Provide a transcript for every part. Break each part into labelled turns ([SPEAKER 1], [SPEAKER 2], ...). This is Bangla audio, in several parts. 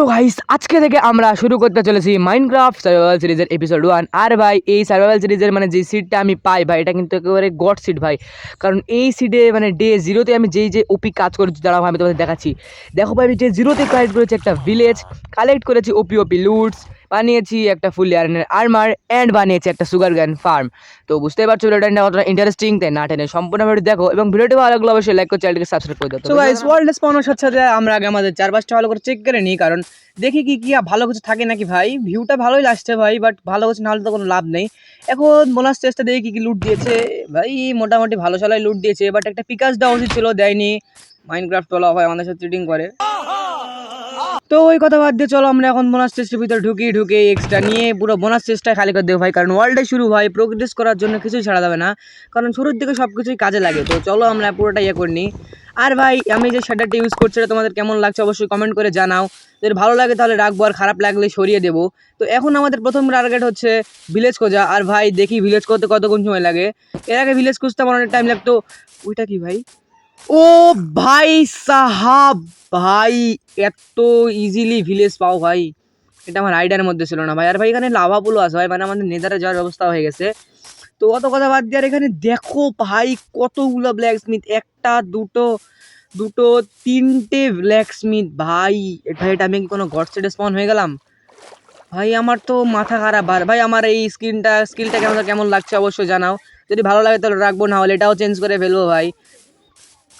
[SPEAKER 1] তো গাইস আজকে থেকে আমরা শুরু করতে চলেছি মাইনক্রাফট সার্ভাইভাল সিরিজের এপিসোড ওয়ান আর ভাই, এই সার্ভাইভাল সিরিজের মানে যে সিটটা আমি পাই ভাই, এটা কিন্তু একেবারে গড সিট ভাই। কারণ এই সিটে মানে ডে জিরোতে আমি যেই যে ওপি কাজ করেছি দাঁড়াও আমি তোমাদের দেখাচ্ছি। দেখো ভাই, আমি ডে জিরোতে কালেক্ট করেছি একটা ভিলেজ কালেক্ট করেছি ওপি ওপি লুটস বানিয়েছি একটা ফুল ইয়ারনের আর্মার অ্যান্ড বানিয়েছি একটা সুগার গান ফার্ম তো বুঝতেই পারছ ভিডিওটা কতটা ইন্টারেস্টিং তাই না টেনে সম্পূর্ণ ভিডিও দেখো এবং ভিডিওটি ভালো লাগলে অবশ্যই লাইক করে চ্যানেলটিকে সাবস্ক্রাইব করে দাও।
[SPEAKER 2] সো গাইস ওয়ার্ল্ড স্পনের সাথে আমরা আগে আমাদের চারপাশটা ভালো করে চেক করে নিই কারণ দেখি কি কি ভালো কিছু থাকে নাকি ভাই? ভিউটা ভালোই লাগছে ভাই বাট ভালো কিছু না হলে তো কোনো লাভ নেই। এখন বোনাস চেষ্টা দেখি কি কি লুট দিয়েছে। ভাই মোটামুটি ভালো সলাই লুট দিয়েছে বাট একটা পিকাস দেওয়া উচিত ছিল দেয়নি। মাইনক্রাফট বলা হয় আমাদের সাথে চিটিং করে। তো ওই কথা বাদ দিয়ে চলো, আমরা এখন বোনাস চেস্টের ভিতরে ঢুকি, ঢুকে এক্সট্রা নিয়ে পুরো বোনাস চেষ্টা খালি করে দেবো ভাই। কারণ ওয়ার্ল্ডে শুরু হয় প্রোগ্রেস করার জন্য কিছুই ছাড়া যাবে না। কারণ শুরুর দিকে সব কিছুই কাজে লাগে। তো চলো, আমরা পুরোটা ইয়ে করে নিই আর ভাই, আমি যে শাটারটি ইউজ করছি, এটা তোমাদের কেমন লাগছে অবশ্যই কমেন্ট করে জানাও। যদি ভালো লাগে তাহলে রাখব, আর খারাপ লাগলে সরিয়ে দেবো। তো এখন আমাদের প্রথম টার্গেট হচ্ছে ভিলেজ খোঁজা। আর ভাই, দেখি ভিলেজ করতে কতক্ষণ সময় লাগে। এর আগে ভিলেজ খুঁজতে আমার অনেক টাইম লাগতো। ওইটা কি ভাই? ও ভাই সাহাব, ভাই, এত ইজিলি ভিলেজ পাও ভাই। এটা আমার আইডিয়ার মধ্যে ছিল না ভাই। আর ভাই, এখানে লাভা পুলো আছে ভাই মানে আমাদের নেদারে যাওয়ার ব্যবস্থা হয়ে গেছে। তো অত কথা বাদ দিয়ে আর এখানে দেখো ভাই, কতগুলো ব্ল্যাক স্মিথ একটা, দুটো দুটো, তিনটে ব্ল্যাক স্মিথ ভাই, এটা এটা আমি কোনো গড সেটে স্পন হয়ে গেলাম? ভাই, আমার তো মাথা খারাপ আর। ভাই, আমার এই স্ক্রিনটা স্কিলটা কেমন কেমন লাগছে অবশ্যই জানাও। যদি ভালো লাগে তাহলে রাখব, না হলে এটাও চেঞ্জ করে ফেলব ভাই।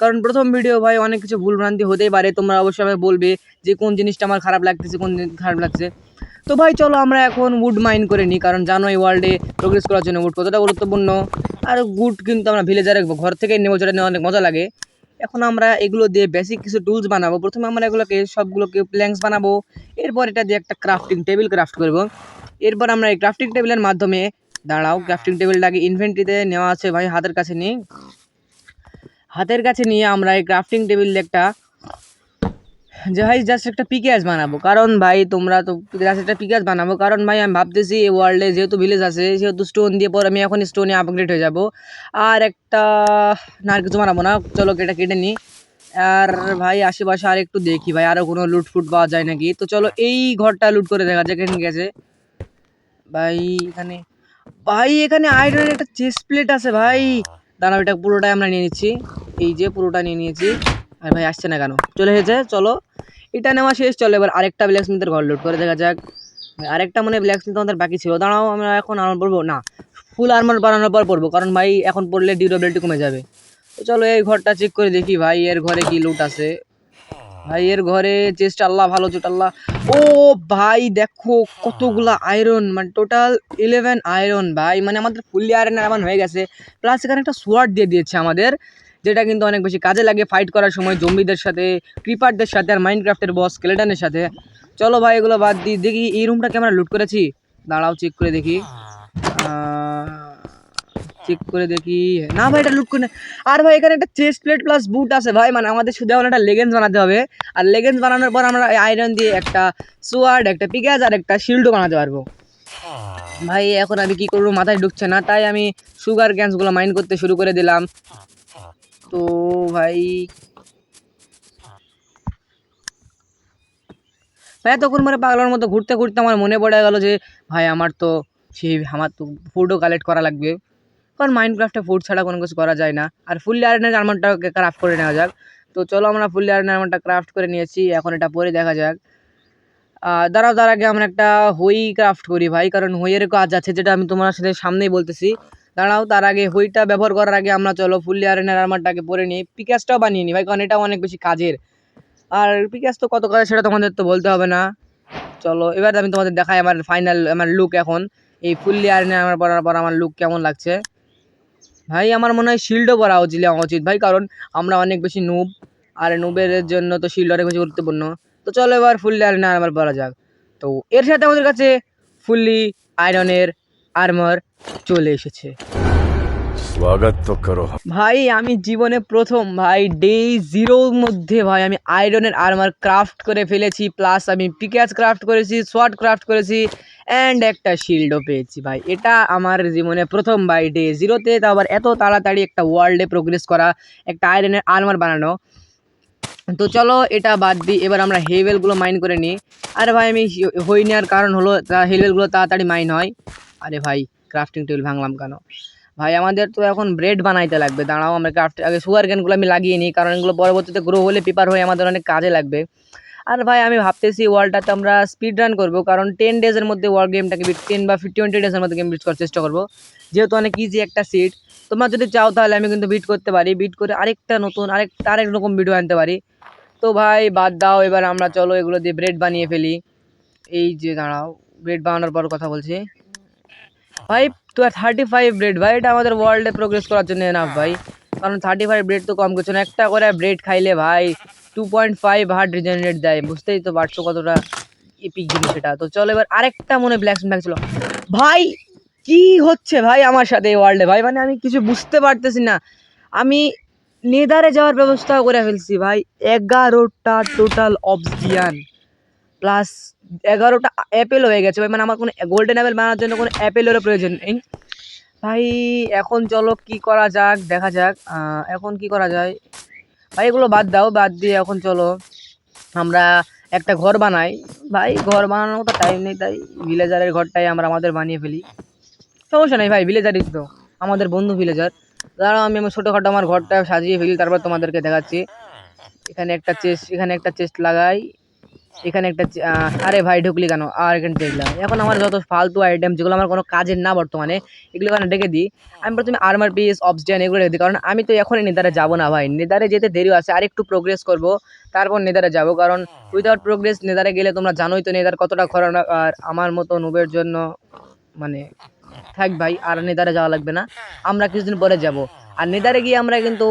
[SPEAKER 2] কারণ প্রথম ভিডিও ভাই অনেক কিছু ভুলভ্রান্তি হতেই পারে। তোমরা অবশ্যই আমাকে বলবে যে কোন জিনিসটা আমার খারাপ লাগতেছে, কোন খারাপ লাগছে। তো ভাই চলো আমরা এখন উড মাইন করে নিই, কারণ জানো এই ওয়ার্ল্ডে প্রোগ্রেস করার জন্য উড কতটা গুরুত্বপূর্ণ। আর গুড কিন্তু আমরা ভিলেজারে ঘর থেকে নেব যেটা নিয়ে অনেক মজা লাগে। এখন আমরা এগুলো দিয়ে বেসিক কিছু টুলস বানাবো। প্রথমে আমরা এগুলোকে, সবগুলোকে প্ল্যাঙ্কস বানাবো। এরপর এটা দিয়ে একটা ক্রাফটিং টেবিল ক্রাফট করব। এরপর আমরা এই ক্রাফটিং টেবিলের মাধ্যমে, দাঁড়াও ক্রাফটিং টেবিলটাকে ইনভেন্ট্রিতে নেওয়া আছে ভাই, হাতের কাছে নিই। হাতের কাছে নিয়ে আমরা এই ক্রাফটিং টেবিল একটা যে ভাই জাস্ট একটা পিকেজ বানাবো। কারণ ভাই, তোমরা তো জাস্ট একটা পিকেজ বানাবো। কারণ ভাই, আমি ভাবতেছি এই ওয়ার্ল্ডে যেহেতু ভিলেজ আছে, সেহেতু স্টোন দিয়ে পর আমি এখন স্টোনে আপগ্রেড হয়ে যাব। আর একটা না আর কিছু বানাবো না। চলো এটা কেটে নিই। আর ভাই, আশেপাশে আর একটু দেখি ভাই আরও কোনো লুট ফুট পাওয়া যায় নাকি? তো চলো এই ঘরটা লুট করে দেখা যায় এখানে গেছে ভাই, এখানে ভাই, এখানে আয়রনের একটা চেস্ট প্লেট আছে ভাই। দাঁড়াও, এটা পুরোটাই আমরা নিয়ে নিচ্ছি। এই যে পুরোটা নিয়ে নিয়েছি। আর ভাই আসছে না কেন? চলে এসেছে, চলো। এটা নেওয়া শেষ, চলো এবার আরেকটা ব্ল্যাকসমিথের ঘর লোড করে, দেখা যাক। আরেকটা মানে ব্ল্যাকসমিথ আমাদের বাকি ছিল। দাঁড়াও, আমরা এখন আর পড়ব না ফুল আর্মার বানানোর পর পড়ব, কারণ ভাই এখন পড়লে ডিউরেবিলিটি কমে যাবে। তো চলো এই ঘরটা চেক করে দেখি ভাই, এর ঘরে কি লুট আছে। ভাই এর ঘরে চেস্ট আল্লাহ ভালো চোট আল্লাহ। ও ভাই, দেখো কতগুলা আয়রন মানে টোটাল ইলেভেন আয়রন ভাই। মানে আমাদের ফুললি আয়রন এমন হয়ে গেছে। প্লাস এখানে একটা সোয়ার্ড দিয়ে দিয়েছে আমাদের, যেটা কিন্তু অনেক বেশি কাজে লাগে ফাইট করার সময় জম্বিদের সাথে ক্রিপারদের সাথে আর মাইনক্রাফটের বস স্কেলেটনের সাথে। চলো ভাই, এগুলো বাদ দিই দেখি, এই রুমটাকে আমরা লুট করেছি? দাঁড়াও চেক করে দেখি। চেক করে দেখি। না ভাই, এটা লুট করে আর ভাই, এখানে একটা চেস্ট প্লেট প্লাস বুট আছে ভাই। মানে আমাদের শুধু এখন একটা লেগেন্স বানাতে হবে। আর লেগেন্স বানানোর পর আমরা আয়রন দিয়ে একটা সোয়ার্ড একটা পিকাজ আর একটা শিল্ডও বানাতে পারব। ভাই, এখন আমি কি করব? মাথায় ঢুকছে না। তাই আমি সুগার ক্যান্সগুলো মাইন্ড করতে শুরু করে দিলাম। তো ভাই ভাই তখন মানে পাগলার মতো ঘুরতে ঘুরতে আমার মনে পড়ে গেল যে, ভাই, আমার তো সেই, আমার তো ফুডও কালেক্ট করা লাগবে। কারণ মাইনক্রাফটে ফুড ছাড়া কোনো কিছু করা যায় না। আর ফুললি আয়রনের আর্মারটাকে ক্রাফট করে নেওয়া যাক। তো চলো আমরা ফুললি আয়রনের আর্মারটা ক্রাফট করে নিয়েছি, এখন এটা পরে দেখা যাক। দাঁড়াও, তার আগে আমরা একটা হই ক্রাফট করি ভাই, কারণ হইয়ের কাজ আছে যেটা আমি তোমার সাথে সামনেই বলতেছি। দাঁড়াও, তার আগে হইটা ব্যবহার করার আগে আমরা চলো ফুললি আয়রনের আর্মারটাকে পরে নিই। পিকাসটাও বানিয়ে নিই ভাই, কারণ এটা অনেক বেশি কাজের। আর পিকাস তো কত কাজ সেটা তোমাদের তো বলতে হবে না। চলো, এবার আমি তোমাদের দেখাই আমার ফাইনাল আমার লুক এখন। এই ফুললি আয়রনে আমার পরার পর আমার লুক কেমন লাগছে। ভাই আমার মনে হয় শিল্ডও করা উচিত উচিত ভাই কারণ আমরা অনেক বেশি নুব আর নুবের জন্য তো শিল্ড অনেক বেশি গুরুত্বপূর্ণ। তো চলো এবার ফুললি আয়রন আর্মার বলা যাক। তো এর সাথে আমাদের কাছে ফুললি আয়রনের আর্মার চলে এসেছে। ভাই আমি জীবনে প্রথম ভাই ডে জিরোর মধ্যে ভাই আমি আয়রনের আর্মার ক্রাফট করে ফেলেছি প্লাস আমি পিক্যাচ ক্রাফট করেছি শর্ট ক্রাফট করেছি অ্যান্ড একটা শিল্ডও পেয়েছি ভাই। এটা আমার জীবনে প্রথম ভাই ডে জিরোতে তো আবার এত তাড়াতাড়ি একটা ওয়ার্ল্ডে প্রোগ্রেস করা, একটা আয়রনের আর্মার বানানো। তো চলো এটা বাদ দিই এবার আমরা হেভেলগুলো মাইন করে নিই। আরে ভাই, আমি হই নেওয়ার কারণ হলো, তা হেভেলগুলো তাড়াতাড়ি মাইন হয়। আরে ভাই ক্রাফটিং টেবিল ভাঙলাম কেন? ভাই, আমাদের তো এখন ব্রেড বানাইতে লাগবে। দাঁড়াও, আমরা ক্রাফট আগে সুগার ক্যানগুলো আমি লাগিয়ে নিই, কারণ এগুলো পরবর্তীতে গ্রো হলে পেপার হয়ে আমাদের অনেক কাজে লাগবে। আর ভাই, আমি ভাবতেছি ওয়ার্ল্ডটাতে আমরা স্পিড রান করব, কারণ টেন ডেজের মধ্যে ওয়ার্ল্ড গেমটাকে বিট টেন বা টোয়েন্টি ডেজের মধ্যে গেম বিট করার চেষ্টা করব। যেহেতু অনেক ইজি একটা সিট তোমরা যদি চাও তাহলে আমি কিন্তু বিট করতে পারি বিট করে আরেকটা নতুন, আরেক আরেক রকম ভিডিও আনতে পারি। তো ভাই, বাদ দাও, এবার আমরা চলো এগুলো দিয়ে ব্রেড বানিয়ে ফেলি। এই যে, দাঁড়াও ব্রেড বানানোর পর কথা বলছি। ভাই, তো থার্টি ফাইভ ব্রেড ভাই, এটা আমাদের ওয়ার্ল্ডে প্রোগ্রেস করার জন্য এনাফ ভাই। কারণ থার্টি ফাইভ ব্রেড তো কম কিছু না। একটা করে ব্রেড খাইলে ভাই two point five heart regenerate দেয়, বুঝতেই তো পারছ কতটা এপিক জিনিস এটা তো চলো এবার আরেকটা মনে ব্ল্যাক ব্ল্যাক ছিল ভাই, কি হচ্ছে ভাই আমার সাথে এই ওয়ার্ল্ডে ভাই মানে আমি কিছু বুঝতে পারতেছি না। আমি নেদারে যাওয়ার ব্যবস্থা করে ফেলছি ভাই। এগারোটা টোটাল অবসিয়ান প্লাস এগারোটা অ্যাপেল হয়ে গেছে ভাই। মানে আমার কোনো গোল্ডেন অ্যাপেল বানানোর জন্য কোনো অ্যাপেলেরও প্রয়োজন নেই। ভাই, এখন চলো কি করা যাক? দেখা যাক এখন কি করা যায়? ভাই, এগুলো বাদ দাও, বাদ দিয়ে এখন চলো। আমরা একটা ঘর বানাই। ভাই, ঘর বানানোর মতো টাইম নেই, তাই ভিলেজারের ঘরটাই আমরা আমাদের বানিয়ে ফেলি। সমস্যা নেই ভাই ভিলেজারই তো আমাদের বন্ধু ভিলেজার দাঁড়াও আমি আমার ছোটোখাটো আমার ঘরটা সাজিয়ে ফেলি, তারপর তোমাদেরকে দেখাচ্ছি। এখানে একটা চেস্ট এখানে একটা চেস্ট লাগাই। এখানে একটা আরে ভাই ঢুকলি কেন? আর এখানে দেখলাম। এখন আমার যত ফালতু আইটেম যেগুলো আমার কোনো কাজের না বর্তমানে এগুলো এখানে ডেকে দিই। আমি প্রথমে আর্মার পিস অবস্টিয়ান এগুলো রেখে দিই। কারণ আমি তো এখনই নেদারে যাব না ভাই। নেদারে যেতে দেরি আছে আর একটু প্রোগ্রেস করব তারপর নেদারে যাব। কারণ উইদাউট প্রোগ্রেস নেদারে গেলে তোমরা জানোই তো নেদার কতটা খরানা আর আমার মতো নুবের জন্য মানে থাক ভাই, আর নেদারে যাওয়া লাগবে না। আমরা কিছুদিন পরে যাব। আর নেদারে গিয়ে আমরা কিন্তু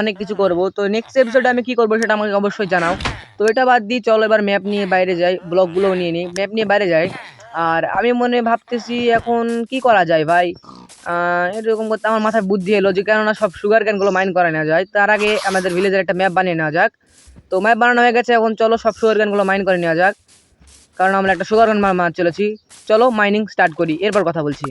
[SPEAKER 2] অনেক কিছু করব। তো নেক্সট এপিসোডে আমি কি করব সেটা আমাকে অবশ্যই জানাও। তো এটা বাদ দিয়ে চলো এবার ম্যাপ নিয়ে বাইরে যাই ব্লগগুলোও নিয়ে নিই। ম্যাপ নিয়ে বাইরে যাই। আর আমি মনে ভাবতেছি এখন কি করা যায় ভাই? এরকম করতে আমার মাথায় বুদ্ধি এলো যে কেননা সব সুগার ক্যানগুলো মাইন করা নেওয়া যায়। তার আগে আমাদের ভিলেজের একটা ম্যাপ বানিয়ে নেওয়া যাক। তো ম্যাপ বানানো হয়ে গেছে, এখন চলো সব সুগার ক্যানগুলো মাইন করে নেওয়া যাক। কারণ আমরা একটা সুগার মাছ চলেছি। চলো মাইনিং স্টার্ট করি এরপর কথা বলছি।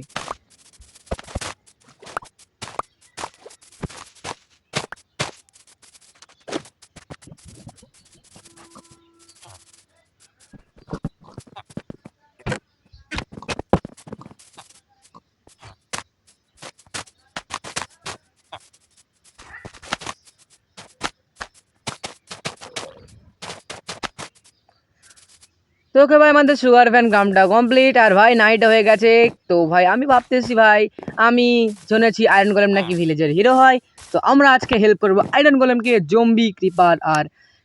[SPEAKER 2] তো ওকে ভাই আমাদের সুগার ফ্যান কামটা কমপ্লিট আর ভাই নাইট হয়ে গেছে। তো ভাই, আমি ভাবতেছি ভাই, আমি শুনেছি আয়রন গোলেম নাকি ভিলেজের হিরো হয়। তো আমরা আজকে হেল্প করব আয়রন গোলেমকে জম্বি ক্রিপার আর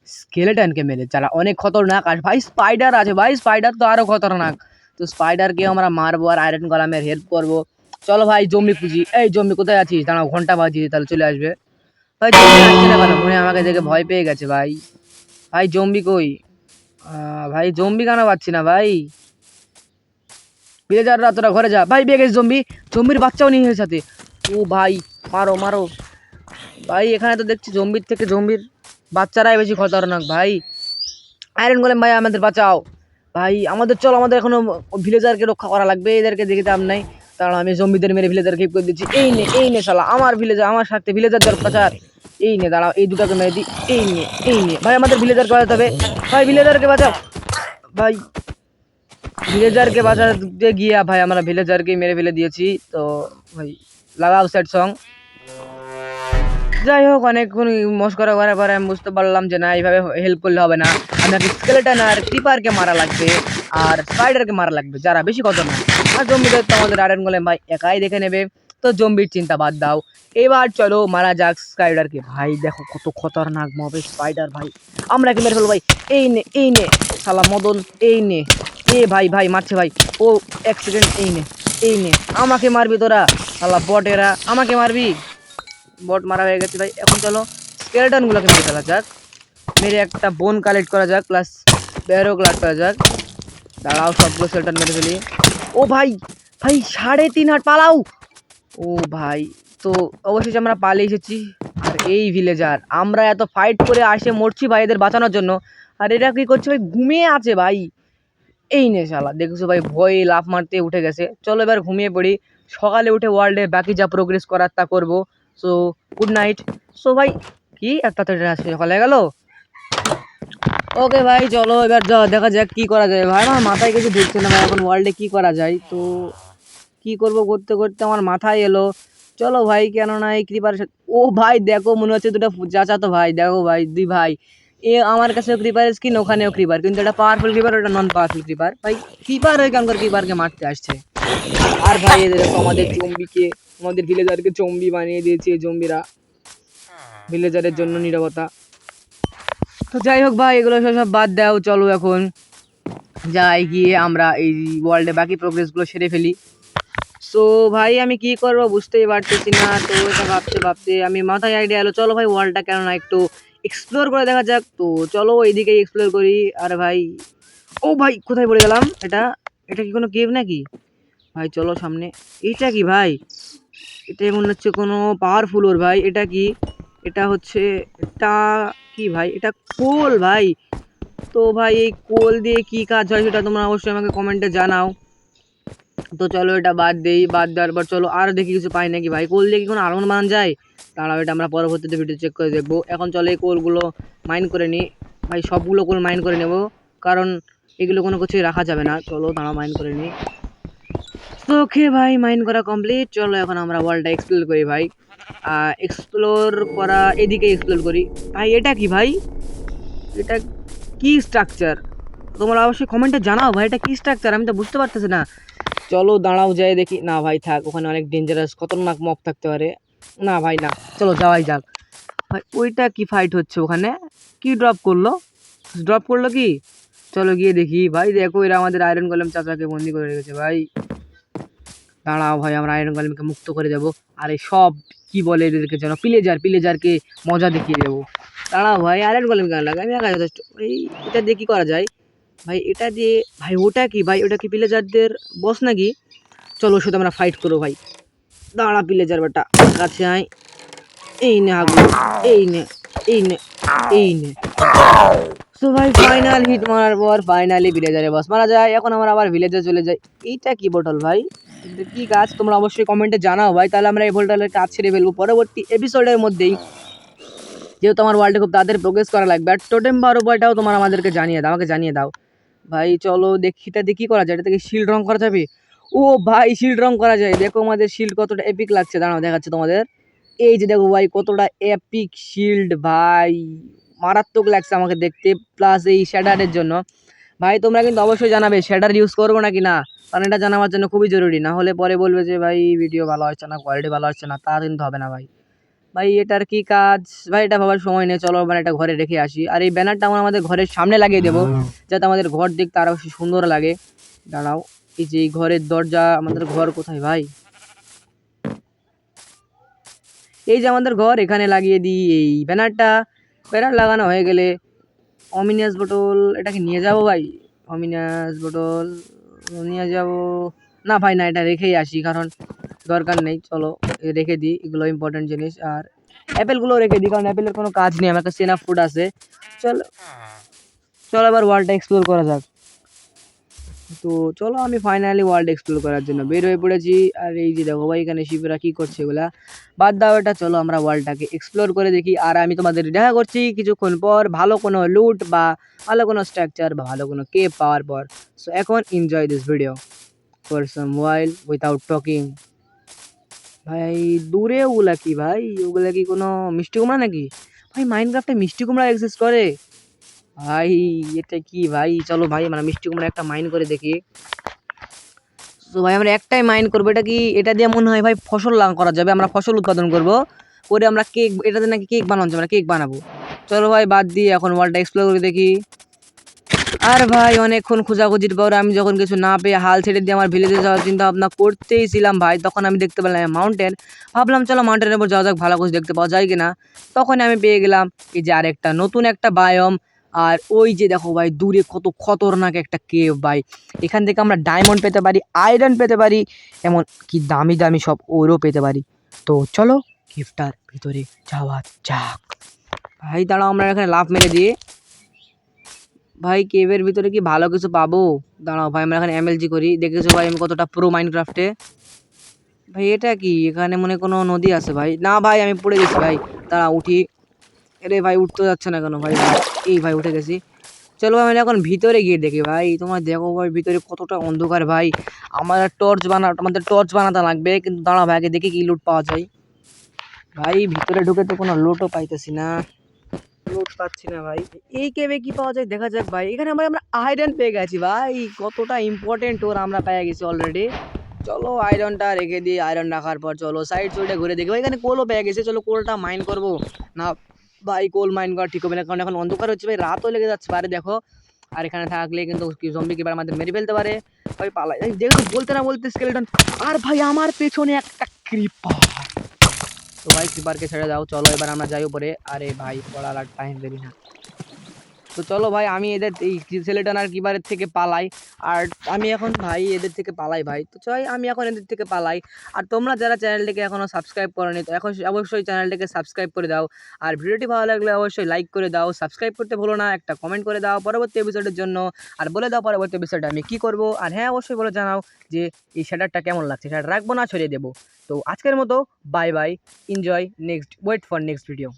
[SPEAKER 2] স্কেলেটনকে মেরে, যারা অনেক খতরনাক। আর ভাই স্পাইডার আছে ভাই স্পাইডার তো আরও খতরনাক। তো স্পাইডারকে আমরা মারবো আর আয়রন গোলামের হেল্প করব। চলো ভাই জম্বি খুঁজি। এই জম্বি কোথায় আছিস? দাঁড়াও, ঘণ্টা বাজিয়ে তাহলে চলে আসবে। ভাই জম্বি আসছে না কেন? মনে আমাকে দেখে ভয় পেয়ে গেছে ভাই। ভাই জম্বি কই? ভাই জম্বি কেন পাচ্ছি না ভাই? বিলেজাররা তোরা ঘরে যা। ভাই বেগে জম্বি জম্বির বাচ্চাও নিয়ে সাথে। ও ভাই, মারো মারো। ভাই, এখানে তো দেখছি জম্বির থেকে জম্বির বাচ্চারাই বেশি খতরনাক, ভাই। আয়রন গোলেম ভাই, আমাদের বাঁচাও। ভাই, আমাদের চলো, আমাদের এখনও ভিলেজারকে রক্ষা করা লাগবে, এদেরকে দেখে দাম নাই। কারণ আমি জম্বিদের মেরে ভিলেজার কেপ করে দিচ্ছি। এই নে এই নে শালা, আমার ভিলেজার আমার সাথে ভিলেজার দরকার এই নে, দাঁড়াও, এই দুটাকে মেরে দিই এই নে এই নে। ভাই, আমাদের ভিলেজারকে বাঁচাতে হবে। ভাই ভিলেজারকে বাঁচাও। ভাই ভিলেজারকে বাঁচাতে গিয়ে, ভাই, আমরা ভিলেজারকে মেরে ফেলে দিয়েছি। তো, ভাই, লাগাও সেট সং যাই হোক, অনেকক্ষণ মস্করা করার পরে আমি বুঝতে পারলাম যে না, এইভাবে হেল্প করলে হবে না। আমাকে স্কেলেটন আর ক্রিপারকে মারা লাগবে, আর স্পাইডারকে মারা লাগবে, যারা বেশি কত না। আর জম্বিদের তো আমাদের আয়রন ভাই একাই দেখে নেবে। তো জম্বির চিন্তা বাদ দাও। এবার চলো মারা যাক স্পাইডারকে ভাই, দেখো কত খতরনাক মবে স্পাইডার ভাই। আমরা কি মেরে ফেলব ভাই? এই নে এই নে। শালা মদন, এই নে। এ ভাই ভাই, মারছে ভাই। ও অ্যাক্সিডেন্ট এই নে এই নে। আমাকে মারবি তোরা? শালা বটেরা। আমাকে মারবি? বট মারা হয়ে গেছে ভাই। এখন চলো স্কেলেটনগুলোকে মেরে ফেলা যাক। মেরে একটা বোন কালেক্ট করা যাক, প্লাস ব্যারো কালেক্ট করা যাক। দাঁড়াও, সবগুলো স্কেলেটন মেরে ফেলি। ও ভাই ভাই, সাড়ে তিন হাট পালাও! ও ভাই, তো অবশেষে আমরা পালিয়ে এসেছি। আর এই ভিলেজার আমরা এত ফাইট করে আসে মরছি ভাই এদের বাঁচানোর জন্য। আর এটা কি করছে ভাই? ঘুমিয়ে আছে ভাই। এই নে শালা, দেখছ ভাই? ভয়ে লাফ মারতে উঠে গেছে। চলো এবার ঘুমিয়ে পড়ি। সকালে উঠে ওয়ার্ল্ডে বাকি যা প্রোগ্রেস করার তা করব। সো গুড নাইট সো ভাই, কি? একটা তো আজকে সকালে গেল? ওকে ভাই, চলো এবার দেখা যাক কি করা যায়। ভাই, আমার মাথায় কিছু ঢুকছে না ভাই, এখন ওয়ার্ল্ডে কি করা যায়? তো কি করব করতে করতে আমার মাথায় এলো। চলো ভাই কেন না এই ক্রিপার ও ভাই, দেখো মনে হচ্ছে দুটো চাচা তো ভাই, দেখো ভাই, দুই ভাই। এ আমার কাছে ক্রিপার স্কিন ওখানেও ক্রিপার কিন্তু এটা পাওয়ারফুল ক্রিপার ওটা নন পাওয়ারফুল ক্রিপার ভাই ক্রিপার ওইখানকার ক্রিপারকে মারতে আসছে? আর ভাই, এদের আমাদের জম্বিকে, আমাদের ভিলেজারকে জম্বি বানিয়ে দিয়েছে এই জম্বিরা। ভিলেজারের জন্য নিরবতা। তো যাই হোক ভাই, এগুলো সব বাদ দাও, চলো এখন। যাই গিয়ে আমরা এই ওয়ার্ল্ডে বাকি প্রোগ্রেসগুলো সেরে ফেলি। সো ভাই, আমি কি করব বুঝতেই পারতেছি না। তো এটা ভাবতে ভাবতে আমি মাথায় আইডিয়া এলো, চলো ভাই ওয়ালটা কেন না একটু এক্সপ্লোর করে দেখা যাক। তো চলো এইদিকে এক্সপ্লোর করি। আর ভাই, ও ভাই, কোথায় পড়ে গেলাম? এটা এটা কি কোনো কেভ নাকি? ভাই, চলো সামনে। এইটা কি ভাই? এটা মনে হচ্ছে কোনো পাওয়ারফুল ওর ভাই। এটা কি? এটা হচ্ছে, এটা কি ভাই? এটা কোল ভাই। তো ভাই, এই কোল দিয়ে কি কাজ হয় সেটা তোমরা অবশ্যই আমাকে কমেন্টে জানাও। তো চলো এটা বাদ দেই, বাদ দেওয়ার পর চলো আর দেখি কিছু পাই নাকি ভাই। কোল দিয়ে কি কোনো আরমন বানানো যায়? দাঁড়াও, এটা আমরা পরবর্তীতে ভিডিও চেক করে দেখব। এখন চলো এই কোলগুলো মাইন করে নিই। ভাই, সবগুলো কোল মাইন করে নেব। কারণ এগুলো কোনো কিছুই রাখা যাবে না। চলো দাঁড়া মাইন করে নিই। ওকে ভাই মাইন করা কমপ্লিট চলো এখন আমরা ওয়ার্ল্ডটা এক্সপ্লোর করি ভাই। এক্সপ্লোর করা, এদিকে এক্সপ্লোর করি। ভাই, এটা কি ভাই? এটা কি স্ট্রাকচার তোমরা অবশ্যই কমেন্টে জানাও, ভাই, এটা কি স্ট্রাকচার আমি তো বুঝতে পারতেছি না। চলো দাঁড়াও, যাই দেখি। না, ভাই, থাক, ওখানে অনেক ডেঞ্জারাস খতরনাক মপ থাকতে পারে। না, ভাই, না, চলো যাওয়াই যাক। ভাই, ওইটা কি ফাইট হচ্ছে ওখানে? কি ড্রপ করল? ড্রপ করল কি? চলো গিয়ে দেখি। ভাই, দেখো, এরা আমাদের আয়রন কলম চাচাকে বন্দি করে রেখেছে, ভাই। দাঁড়াও, ভাই, আমরা আয়রন কলমকে মুক্ত করে দেবো। আর সব কি বলে এদেরকে যেন? পিলেজার পিলেজারকে মজা দেখিয়ে দেবো। দাঁড়াও, ভাই আয়রন কলম কেন লাগে আমি একা যথেষ্ট এই, এটা দিয়ে কী করা যায়? ভাই, এটা দিয়ে, ভাই, ওটা কি? ভাই, ওটা কি প্লেজারদের বস নাকি? চলো সাথে আমরা ফাইট করো ভাই। দাঁড়া প্লেজার বেটা কাছে আয়। এই নে হাগু এই নে এই নে এই নে। তো ভাই ফাইনাল হিট মারার পর ফাইনালি ভিলেজারে বস মারা যায়। এখন আমরা আবার ভিলেজে চলে যাই। এইটা কি বোতল ভাই? কি কাজ তোমরা অবশ্যই কমেন্টে জানাও ভাই। তাহলে আমরা এই বোতলের কাজ ছেড়ে ফেলব। পরবর্তী এপিসোডের মধ্যেই যেহেতু আমার ওয়ার্ল্ডে খুব তাদের প্রোগ্রেস করা লাগবে, আর টোটেম পাওয়ার উপায়টাও তোমার আমাদেরকে জানিয়ে দাও, আমাকে জানিয়ে দাও। ভাই, চলো দেখি, এটা দিয়ে কী করা যায়? এটা থেকে শিল্ড রং করা যাবে? ও ভাই শিল্ড রং করা যায়। দেখো আমাদের শিল্ড কতটা এপিক লাগছে। দাঁড়াও, দেখাচ্ছে তোমাদের। এই যে দেখো ভাই, কতটা এপিক শিল্ড ভাই। মারাত্মক লাগছে আমাকে দেখতে প্লাস এই শ্যাডারের জন্য। ভাই, তোমরা কিন্তু অবশ্যই জানাবে শ্যাডার ইউজ করব নাকি না? কারণ এটা জানাবার জন্য খুবই জরুরি। না হলে পরে বলবে যে, ভাই ভিডিও ভালো হচ্ছে না কোয়ালিটি ভালো হচ্ছে না। তা কিন্তু হবে না ভাই। ভাই এটার কি কাজ? ভাই এটা ভাবার সময় নেই চলো মানে এটা ঘরে রেখে আসি। আর এই ব্যানারটা আমরা আমাদের ঘরের সামনে লাগিয়ে দেবো যাতে আমাদের ঘর দেখতে আরও বেশি সুন্দর লাগে। দাঁড়াও এই যে ঘরের দরজা আমাদের ঘর কোথায় ভাই? এই যে আমাদের ঘর এখানে লাগিয়ে দিই এই ব্যানারটা। ব্যানার লাগানো হয়ে গেলে অমিনিয়াস বোটল এটাকে নিয়ে যাব ভাই? অমিনিয়াস বোটল নিয়ে যাব। না ভাই না এটা রেখেই আসি কারণ দরকার নেই, চলো রেখে দিই, এগুলো ইম্পর্টেন্ট জিনিস, আর অ্যাপেলগুলো রেখে দিই, কারণ অ্যাপেলের কোনো কাজ নেই, আমার কাছে সেনা ফুড আছে। চলো চলো এবার ওয়ার্ল্ডটা এক্সপ্লোর করা যাক। তো চলো, আমি ফাইনালি ওয়ার্ল্ড এক্সপ্লোর করার জন্য বের হয়ে পড়েছি, আর এই যে দেখো ভাই, এখানে শিবরা কী করছে এগুলা? বাদ দাও এটা, চলো আমরা ওয়ার্ল্ডটাকে এক্সপ্লোর করে দেখি। আর আমি তোমাদের দেখা করছি কিছুক্ষণ পর, ভালো কোনো লুট বা ভালো কোনো স্ট্রাকচার বা ভালো কোনো কেপ পাওয়ার পর। সো এখন enjoy this video for some while without talking ভাই, দূরে ওগুলা কি ভাই? ওগুলা কি কোনো মিষ্টি কুমড়া নাকি? ভাই মাইনক্রাফটে মিষ্টি কুমড়া এক্সিস্ট করে। ভাই, এটা কি ভাই? চলো ভাই, আমরা মিষ্টি কুমড়া একটা মাইন করে দেখি। তো ভাই, আমরা একটাই মাইন করব, এটা কি, এটা দিয়ে মনে হয় ভাই ফসল লাগান করা যাবে। আমরা ফসল উৎপাদন করব। করে আমরা কেক এটাতে নাকি কেক বানানো যাবে আমরা কেক বানাবো। চলো ভাই, বাদ দিয়ে এখন ওয়ার্ল্ডটা এক্সপ্লোর করে দেখি। আর ভাই, অনেকক্ষণ খোঁজাখুঁজির পর আমি যখন কিছু না পেয়ে হাল ছেড়ে দিয়ে আমার ভিলেজে যাওয়ার চিন্তা ভাবনা করতেই ছিলাম ভাই, তখন আমি দেখতে পেলাম মাউন্টেন ভাবলাম, চলো মাউন্টেনের উপর যাওয়া যাক, ভালো কিছু দেখতে পাওয়া যায় কিনা। তখন আমি পেয়ে গেলাম এই যে আরেকটা নতুন একটা বায়ম আর ওই যে দেখো ভাই, দূরে কত খতরনাক একটা কেভ ভাই। এখান থেকে আমরা ডায়মন্ড পেতে পারি আয়রন পেতে পারি, এমন কি দামি দামি সব ওরও পেতে পারি। তো চলো কেভটার ভিতরে যাওয়া যাক। ভাই, দাঁড়াও, আমরা এখানে লাভ মেরে দিয়ে ভাই কেভের ভিতরে কি ভালো কিছু পাবো? দাঁড়াও ভাই, আমরা এখানে এমএলজি করি। দেখেছ ভাই, আমি কতটা প্রো মাইনক্রাফটে ভাই, এটা কি? এখানে মনে কোনো নদী আছে ভাই। না ভাই, আমি পড়ে গেছি ভাই। দাঁড়া উঠি। আরে ভাই, উঠতে যাচ্ছে না কেন ভাই? এই ভাই, উঠে গেছি। চলো ভাই আমি এখন ভিতরে গিয়ে দেখি ভাই। তোমার দেখো ভাই, ভিতরে কতটা অন্ধকার ভাই। আমার টর্চ বানা, আমাদের টর্চ বানাতে লাগবে। কিন্তু দাঁড়া ভাই, আগে দেখি কি লুট পাওয়া যায়। ভাই, ভিতরে ঢুকে তো কোনো লুটও পাইতেছি না। লুট পাচ্ছি না ভাই। এই কেবে কি পাওয়া যায়? দেখা যাক ভাই। এখানে আমরা আমরা আয়রন পেয়ে গেছি ভাই। কতটা ইম্পর্টেন্ট ওর আমরা পেয়ে গেছি অলরেডি চলো আয়রনটা রেখে দিই। আয়রন রাখার পর চলো সাইড সাইডে ঘুরে দেখি। ভাই, এখানে কোলও পেয়ে গেছে। চলো কোলটা মাইন করব। না, ভাই কোল মাইন করা ঠিক হবে না। কারণ এখন অন্ধকার হচ্ছে ভাই। রাতও লেগে যাচ্ছে পারে, দেখো। আর এখানে থাকলে কিন্তু জম্বি কিবার আমাদের মেরে ফেলতে পারে। ভাই, পালাই। দেখো বলতে না বলতে স্কেলেটন আর ভাই, আমার পেছনে একটা ক্রিপার তো ভাই কিপারকে ছেড়ে দাও? চলো, এবার আমরা যাই উপরে। আরে ভাই, পড়ার আর টাইম দেরি না। তো চলো ভাই, আমি এদের এই ছেলেটান আর কিবারের থেকে পালাই। আর আমি এখন ভাই এদের থেকে পালাই ভাই। তো চাই আমি এখন এদের থেকে পালাই। আর তোমরা যারা চ্যানেলটিকে এখনও সাবস্ক্রাইব করোনি, তো এখন অবশ্যই চ্যানেলটিকে সাবস্ক্রাইব করে দাও। আর ভিডিওটি ভালো লাগলে অবশ্যই লাইক করে দাও। সাবস্ক্রাইব করতে ভুলো না, একটা কমেন্ট করে দাও পরবর্তী এপিসোডের জন্য। আর বলে দাও পরবর্তী এপিসোডে আমি কী করব। আর হ্যাঁ অবশ্যই বলে জানাও যে এই শ্যাটারটা কেমন লাগছে। সেটা রাখব না, ছড়িয়ে দেবো। তো আজকের মতো bye bye enjoy next wait for next video